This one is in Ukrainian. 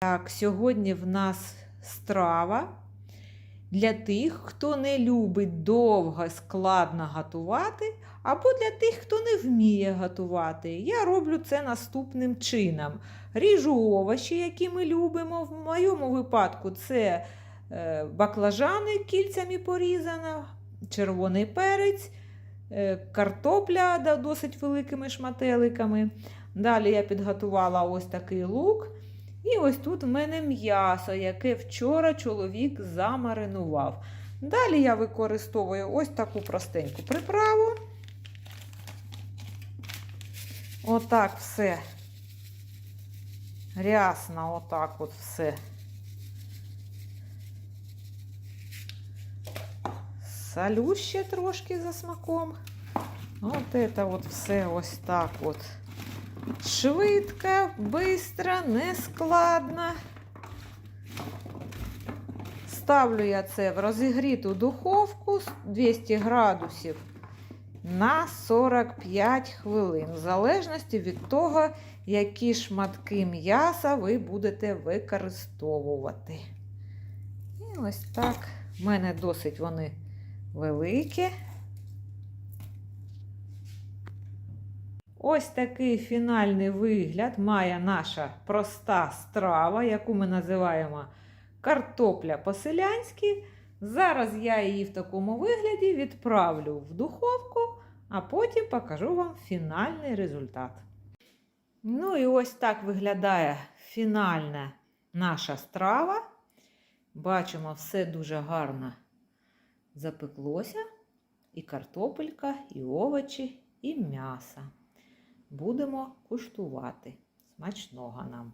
Так, сьогодні в нас страва для тих, хто не любить довго складно готувати, або для тих, хто не вміє готувати. Я роблю це наступним чином. Ріжу овочі, які ми любимо. В моєму випадку це е, баклажани кільцями порізано, червоний перець, е, картопля да, досить великими шмателиками. Далі я підготувала ось такий лук. І ось тут в мене м'ясо, яке вчора чоловік замаринував. Далі я використовую ось таку простеньку приправу. Отак все. Рясно, отак от все. Солю ще трошки за смаком. От це от все ось так от. Швидко, бистро, нескладно. Ставлю я це в розігріту духовку 200 градусів на 45 хвилин, в залежності від того, які шматки м'яса ви будете використовувати. І ось так. В мене досить вони великі. Ось такий фінальний вигляд має наша проста страва, яку ми називаємо картопля по-селянськи. Зараз я її в такому вигляді відправлю в духовку, а потім покажу вам фінальний результат. Ну і ось так виглядає фінальна наша страва. Бачимо, все дуже гарно запеклося. І картопелька, і овочі, і м'ясо. Будемо куштувати. Смачного нам!